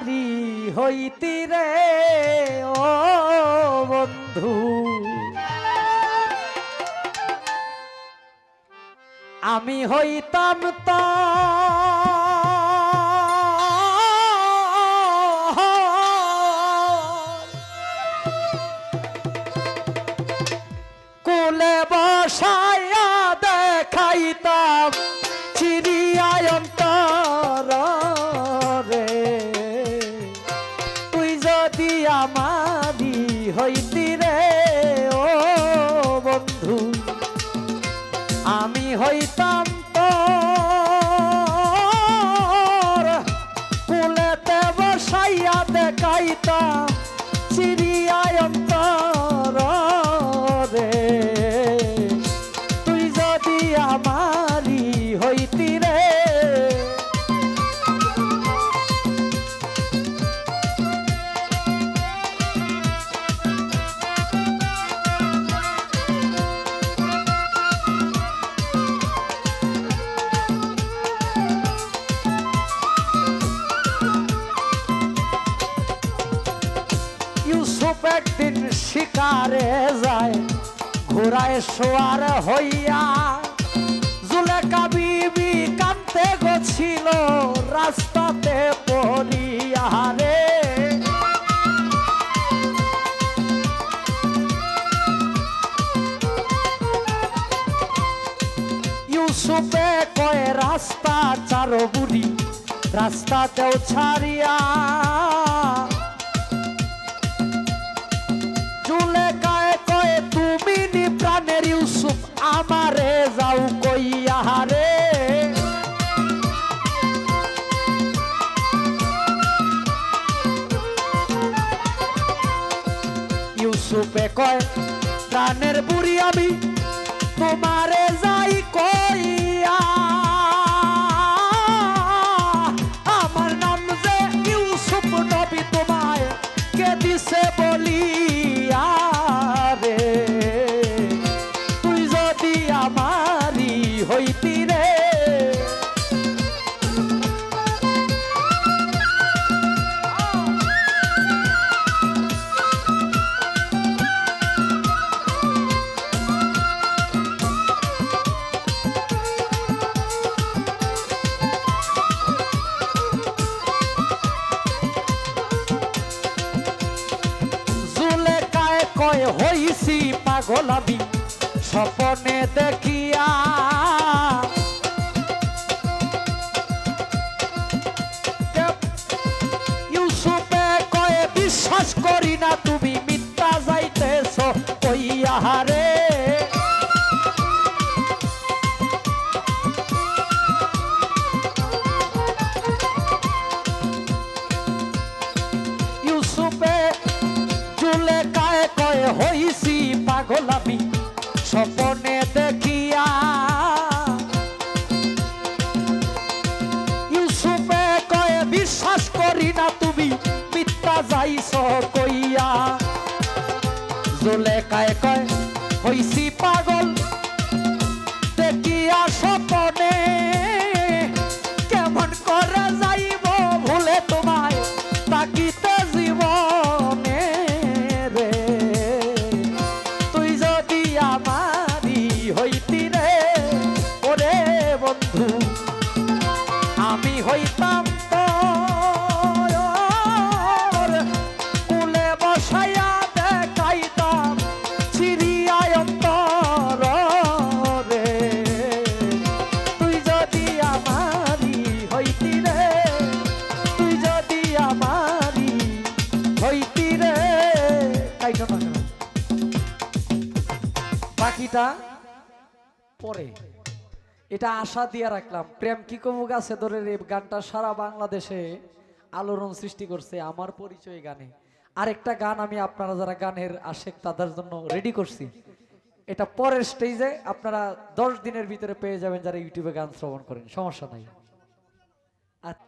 আমারি হইতি রে ও বন্ধু। আমি হইতাম তো হইতাম তোর কুলেতে বসাইয়া দেখাইতাম চিড়িয়ায়ন্তর শিকারে যায়, ঘোড়ায় সোয়ার হইয়া জুলেখা বিবি কাঁদতে গছিল, রাস্তাতে পড়িয়া রে। ইউসুফে কয়, রাস্তা চারো বুড়ি, রাস্তাতেও ছাড়িয়া ইউসুফে কয় প্রাণের বুড়ি আমি তোমারে যাই কইয়া কায়, হইছি আমি স্বপনে দেখিয়া। ইউসুফে কয়ে, বিশ্বাস করি না তুমি মিথ্যা যাইতেছ কইয়া রে কায়ে পাগল আমি স্বপনে দেখিয়া ইউসুফে কয়ে, বিশ্বাস করি না তুমি, মিথ্যা যাইছ কইয়া। জোলে কায় কয়, হইছি পাগল বাকিটা পরে। এটা আশা দিয়ে রাখলাম। প্রেম কি কমু গাছে ধরে এই গানটা সারা বাংলাদেশে আলোড়ন সৃষ্টি করছে আমার পরিচয় গানে। আরেকটা গান আমি আপনারা যারা গানের আশেক, তাদের জন্য রেডি করছি। এটা পরের স্টেজে আপনারা দশ দিনের ভিতরে পেয়ে যাবেন যারা ইউটিউবে গান শ্রবণ করেন, সমস্যা নাই।